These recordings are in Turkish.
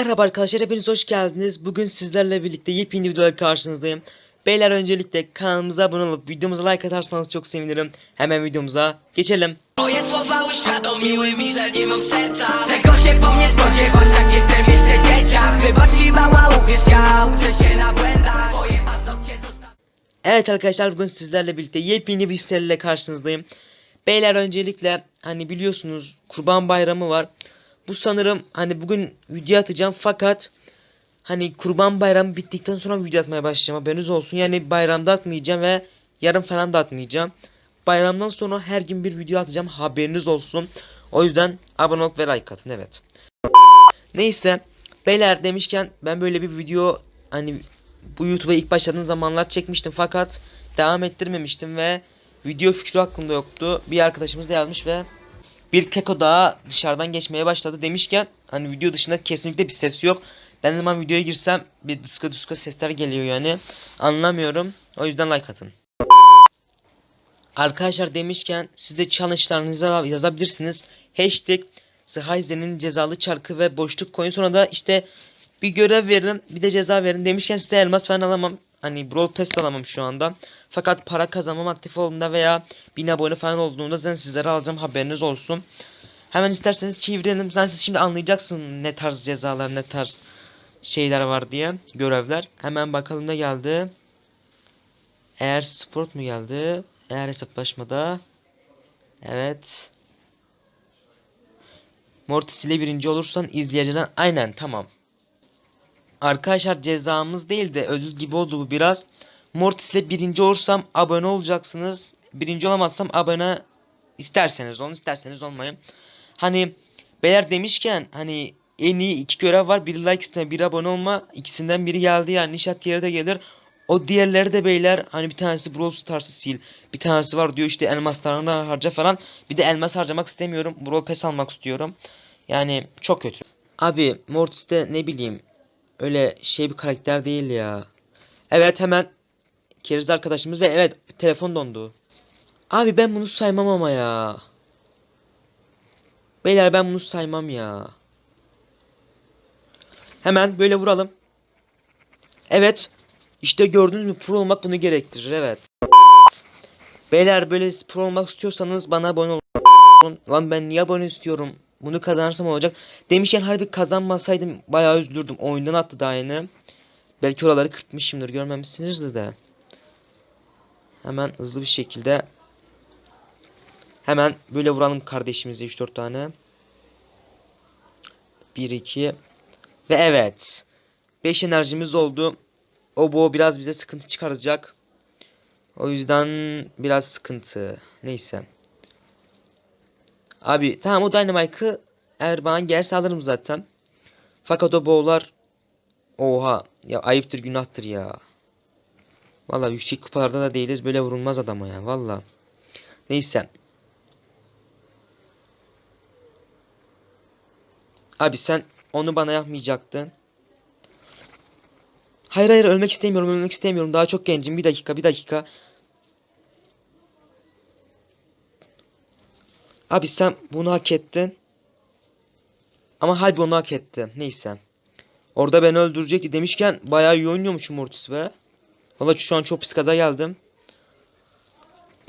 Merhaba arkadaşlar hepiniz hoş geldiniz. Bugün sizlerle birlikte yepyeni videoda karşınızdayım. Beyler öncelikle kanalımıza abone olup videomuza like atarsanız çok sevinirim. Hemen videomuza geçelim. Moje słowa uświadomiły mi, że nie mam serca Czego się po mnie spodziewasz, jak jestem jeszcze dzieciak Wybacz mi mała, uwierz, ja uczę się na błędach Twoje paznokcie zostały Evet arkadaşlar bugün sizlerle birlikte yepyeni bir seriyle karşınızdayım. Beyler öncelikle hani biliyorsunuz Kurban Bayramı var. Bu sanırım hani bugün video atacağım fakat hani Kurban Bayramı bittikten sonra video atmaya başlayacağım haberiniz olsun. Yani bayramda atmayacağım ve yarın falan da atmayacağım. Bayramdan sonra her gün bir video atacağım haberiniz olsun. O yüzden abone olup ve like atın evet. Neyse beyler demişken ben böyle bir video hani bu YouTube'a ilk başladığım zamanlar çekmiştim fakat devam ettirmemiştim ve video fikri hakkında yoktu. Bir arkadaşımız da yazmış ve bir keko daha dışarıdan geçmeye başladı demişken hani video dışında kesinlikle bir ses yok. Ben zaman videoya girsem bir dıska dıska sesler geliyor yani. Anlamıyorum. O yüzden like atın. Arkadaşlar demişken siz de challenge'larınızı yazabilirsiniz. Hashtag Zahayze'nin cezalı çarkı ve boşluk koyun sonra da işte bir görev verin bir de ceza verin demişken size elmas falan alamam. Hani Brawl Pass alamam şu anda. Fakat para kazanmam aktif olduğunda veya 1000 abone falan olduğunda zaten sizlere alacağım haberiniz olsun. Hemen isterseniz çevirelim. Sen siz şimdi anlayacaksın ne tarz cezalar ne tarz şeyler var diye görevler. Hemen bakalım ne geldi. Eğer sport mu geldi? Eğer hesaplaşmada. Evet. Mortis ile birinci olursan izleyiciden aynen tamam. Arkadaşlar cezamız değil de ödül gibi oldu bu biraz. Mortis ile birinci olursam abone olacaksınız. Birinci olamazsam abone isterseniz olun isterseniz olmayın. Hani beyler demişken hani en iyi iki görev var. Biri like isteme biri abone olma. İkisinden biri geldi yani nişat yere de gelir. O diğerleri de beyler hani bir tanesi Brawl Stars'ı sil. Bir tanesi var diyor işte elmaslarını harca falan. Bir de elmas harcamak istemiyorum. Brawl Pass almak istiyorum. Yani çok kötü. Abi Mortis de ne bileyim öyle şey bir karakter değil ya. Evet hemen keriz arkadaşımız ve evet telefon dondu. Abi ben bunu saymam ama ya. Beyler ben bunu saymam ya. Hemen böyle vuralım. Evet. İşte gördünüz mü pro olmak bunu gerektirir evet. Beyler böyle pro olmak istiyorsanız bana abone olun. Lan ben niye abone istiyorum? Bunu kazanırsam olacak. Demişken harbi kazanmasaydım bayağı üzülürdüm. Oyundan attı daha yeni. Belki oraları kırpmışımdır görmemişsinizdir de. Hemen hızlı bir şekilde. Hemen böyle vuralım kardeşimize 3-4 tane. 1 2 ve evet. 5 enerjimiz oldu. O bu biraz bize sıkıntı çıkaracak. O yüzden biraz sıkıntı. Neyse. Abi tamam o Dynamite'ı eğer bana gelirse alırım zaten. Fakat o boğular Oha ya ayıptır günahtır ya. Valla yüksek kupalarda da değiliz böyle vurulmaz adama ya valla. Neyse. Abi sen onu bana yapmayacaktın. Hayır hayır ölmek istemiyorum ölmek istemiyorum daha çok gencim bir dakika bir dakika. Abi sen bunu hak ettin. Ama halbuki onu hak etti. Neyse. Orada beni öldürecek demişken bayağı iyi oynuyormuşum Mortis be. Valla şu an çok pis kaza geldim.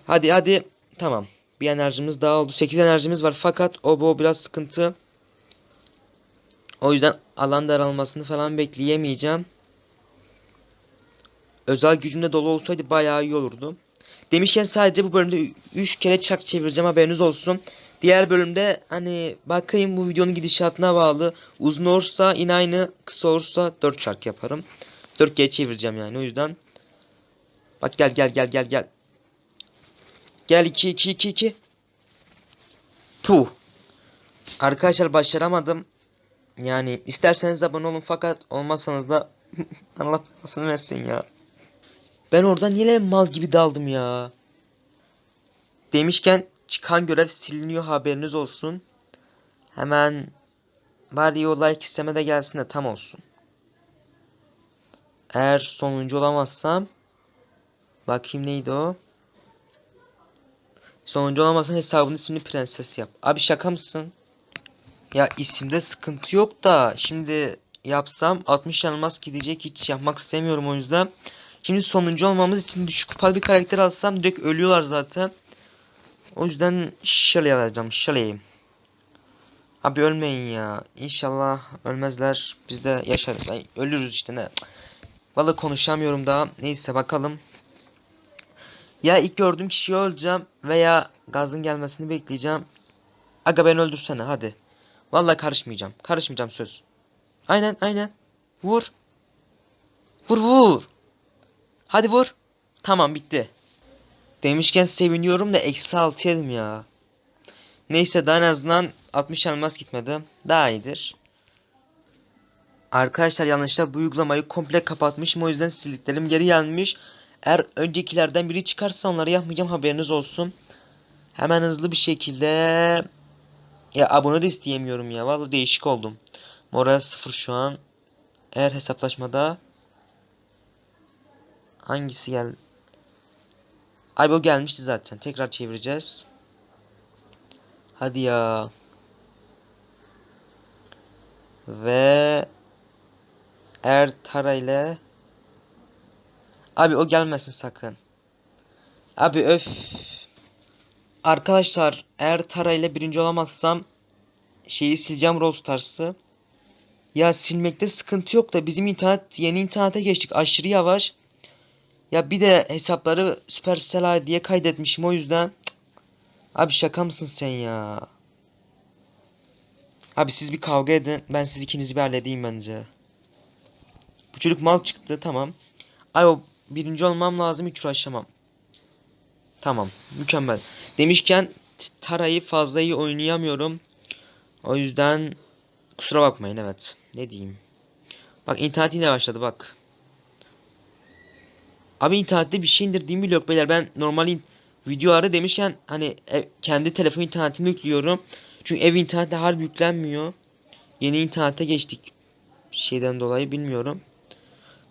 Hadi hadi. Tamam. Bir enerjimiz daha oldu. 8 enerjimiz var fakat o bu biraz sıkıntı. O yüzden alan daralmasını falan bekleyemeyeceğim. Özel gücümde dolu olsaydı bayağı iyi olurdu. Demişken sadece bu bölümde 3 kere çak çevireceğim haberiniz olsun. Diğer bölümde hani bakayım bu videonun gidişatına bağlı. Uzun olursa yine aynı, kısa olursa 4 çark yaparım. 4 kere çevireceğim yani o yüzden. Bak gel gel gel gel gel. Gel 2 2 2 2. Puh. Arkadaşlar başaramadım. Yani isterseniz abone olun fakat olmazsanız da Allah versin ya. Ben orada niye mal gibi daldım ya. Demişken çıkan görev siliniyor haberiniz olsun. Hemen bari o like isteme de gelsin de tam olsun. Eğer sonuncu olamazsam bakayım neydi o? Sonuncu olamazsan hesabın ismini prenses yap. Abi şaka mısın? Ya isimde sıkıntı yok da şimdi yapsam 60 elmas gidecek. Hiç yapmak istemiyorum o yüzden. Şimdi sonuncu olmamız için düşük kupalı bir karakter alsam direkt ölüyorlar zaten. O yüzden şöyle alacağım. Şöyle. Abi ölmeyin ya. İnşallah ölmezler. Biz de yaşarız. Ay, ölürüz işte ne. Vallahi konuşamıyorum daha. Neyse bakalım. Ya ilk gördüğüm kişiyi öleceğim veya gazın gelmesini bekleyeceğim. Aga beni öldürsene hadi. Vallahi karışmayacağım. Karışmayacağım söz. Aynen aynen. Vur. Vur vur. Hadi vur. Tamam bitti. Demişken seviniyorum da eksi 6 yedim ya. Neyse daha en azından 60 elmas gitmedi. Daha iyidir. Arkadaşlar yanlışlıkla bu uygulamayı komple kapatmışım o yüzden sildiklerim geri gelmiş. Eğer öncekilerden biri çıkarsa onları yapmayacağım haberiniz olsun. Hemen hızlı bir şekilde ya abone de isteyemiyorum ya. Vallahi değişik oldum. Moral sıfır şu an. Eğer hesaplaşmada hangisi gel? Ay bu gelmişti zaten. Tekrar çevireceğiz. Hadi ya. Ve Ertara ile Abi o gelmesin sakın. Abi öf. Arkadaşlar eğer Tara ile birinci olamazsam şeyi sileceğim Rose Stars'ı. Ya silmekte sıkıntı yok da bizim internet yeni internete geçtik aşırı yavaş. Ya bir de hesapları Supercell diye kaydetmişim o yüzden. Abi şaka mısın sen ya? Abi siz bir kavga edin ben siz ikinizi bir halledeyim bence. Bu çocuk mal çıktı tamam. Ay o birinci olmam lazım hiç uğraşamam. Tamam mükemmel. Demişken Tara'yı fazla iyi oynayamıyorum. O yüzden kusura bakmayın evet. Ne diyeyim. Bak internet yine başladı bak. Abi internette bir şey indirdiğim bile yok beyler. Ben normal videoları demişken hani ev- kendi telefon internetimi yüklüyorum. Çünkü ev internette harbi yüklenmiyor. Yeni internete geçtik. Şeyden dolayı bilmiyorum.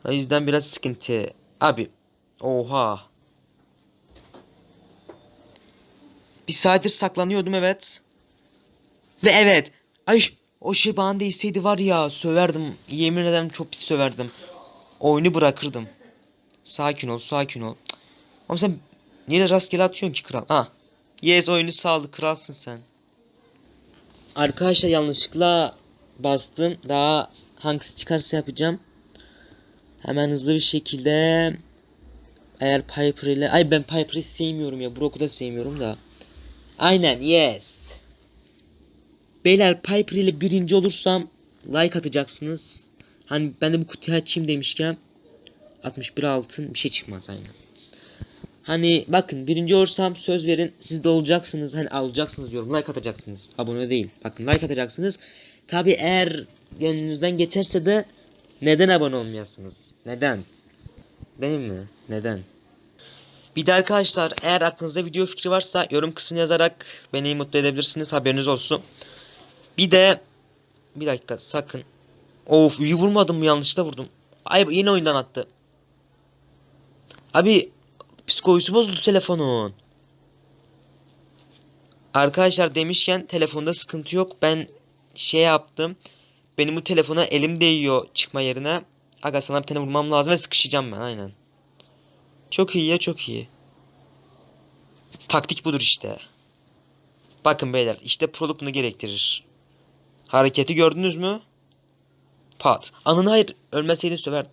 O yüzden biraz sıkıntı. Abi. Oha. Bir saattir saklanıyordum evet. Ve evet. Ay o şey bana değseydi var ya söverdim. Yemin ederim çok pis söverdim. Oyunu bırakırdım. Sakin ol sakin ol. Ama sen niye rastgele atıyorsun ki kral? Ha. Yes oyunu sağlık kralsın sen. Arkadaşlar yanlışlıkla bastım. Daha hangisi çıkarsa yapacağım. Hemen hızlı bir şekilde eğer Piper ile ay ben Piper'ı sevmiyorum ya Brock'u da sevmiyorum da. Aynen yes. Beyler Piper ile birinci olursam like atacaksınız. Hani ben de bu kutuyu açayım demişken 61 altın bir şey çıkmaz aynen. Hani bakın birinci olursam söz verin siz de olacaksınız. Hani alacaksınız diyorum like atacaksınız. Abone değil. Bakın like atacaksınız. Tabi eğer gönlünüzden geçerse de neden abone olmayasınız? Neden? Değil mi? Neden? Bir de arkadaşlar eğer aklınızda video fikri varsa yorum kısmına yazarak beni mutlu edebilirsiniz haberiniz olsun. Bir de bir dakika sakın. Of iyi vurmadım mı yanlışlıkla vurdum. Ay yine oyundan attı. Abi psikolojisi bozuldu telefonun. Arkadaşlar demişken telefonda sıkıntı yok. Ben şey yaptım. Benim bu telefona elim değiyor çıkma yerine. Aga sana bir tane vurmam lazım ve sıkışacağım ben aynen. Çok iyi ya çok iyi. Taktik budur işte. Bakın beyler işte proluk bunu gerektirir. Hareketi gördünüz mü? Pat. Anını hayır ölmeseydin söver.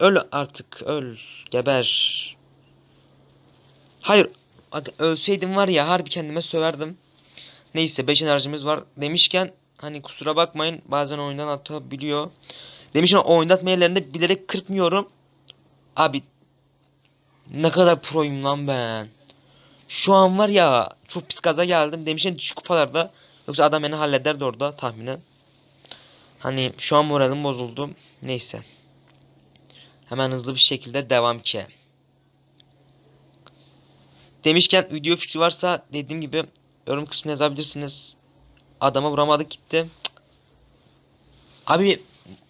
Öl artık öl. Geber. Hayır. Ölseydim var ya harbi kendime söverdim. Neyse 5 enerjimiz var demişken hani kusura bakmayın bazen oyundan atabiliyor. Demişken oynatma yerlerinde bilerek kırpmıyorum. Abi ne kadar proyum lan ben. Şu an var ya çok pis gaza geldim. Demişken düşük kupalarda. Yoksa adam beni hallederdi orada tahminen. Hani şu an moralim bozuldu. Neyse. Hemen hızlı bir şekilde devam ki. Demişken video fikri varsa dediğim gibi yorum kısmına yazabilirsiniz. Adama vuramadık gitti. Abi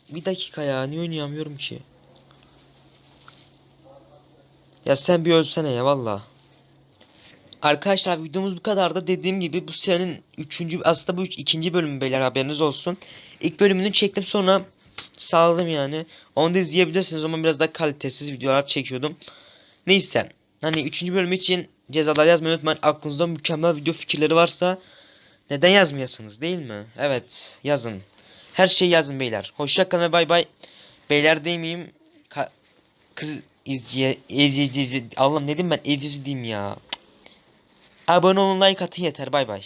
bir dakika ya niye oynayamıyorum ki? Ya sen bir ölsene ya valla. Arkadaşlar videomuz bu kadar da dediğim gibi bu senin üçüncü aslında bu üç, ikinci bölümü beyler haberiniz olsun. İlk bölümünü çektim sonra sağladım yani. Onu da izleyebilirsiniz ama biraz daha kalitesiz videolar çekiyordum. Neyse. Hani 3. bölüm için cezalar yazmayı unutmayın. Aklınızda mükemmel video fikirleri varsa neden yazmayasınız değil mi? Evet yazın. Her şeyi yazın beyler. Hoşça kalın ve bay bay. Beyler demeyeyim. Ka- kız izciye izci Allah'ım ne diyeyim ben izci diyeyim ya. Abone olun like atın yeter bay bay.